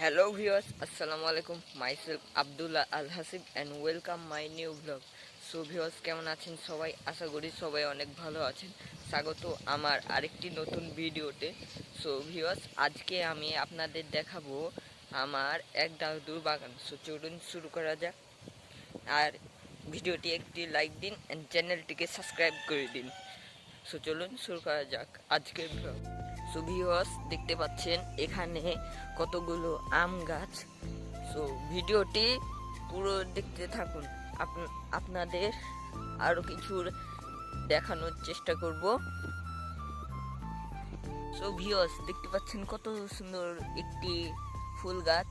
Hello viewers আসসালামু আলাইকুম myself Abdullah Al Hasib and welcome my new blog so viewers কেমন আছেন সবাই? আশা করি সবাই অনেক ভালো আছেন। স্বাগত আমার আরেকটি নতুন ভিডিওতে। সো ভিউয়ার্স আজকে আমি আপনাদের দেখাবো আমার এক দাদুর বাগান। সো চলুন শুরু করা যাক। আর ভিডিওটি একটি লাইক দিন অ্যান্ড চ্যানেলটিকে সাবস্ক্রাইব করে দিন। সো চলুন শুরু করা যাক আজকের ব্লগ সো ভিউয়ার্স দেখতে পাচ্ছেন, এখানে কতগুলো আম গাছ। সো ভিডিওটি পুরো দেখতে থাকুন। আপ- আপনাদের আরও কিছু দেখানোর চেষ্টা করব। সো ভিউয়ার্স দেখতে পাচ্ছেন কত সুন্দর একটি ফুল গাছ।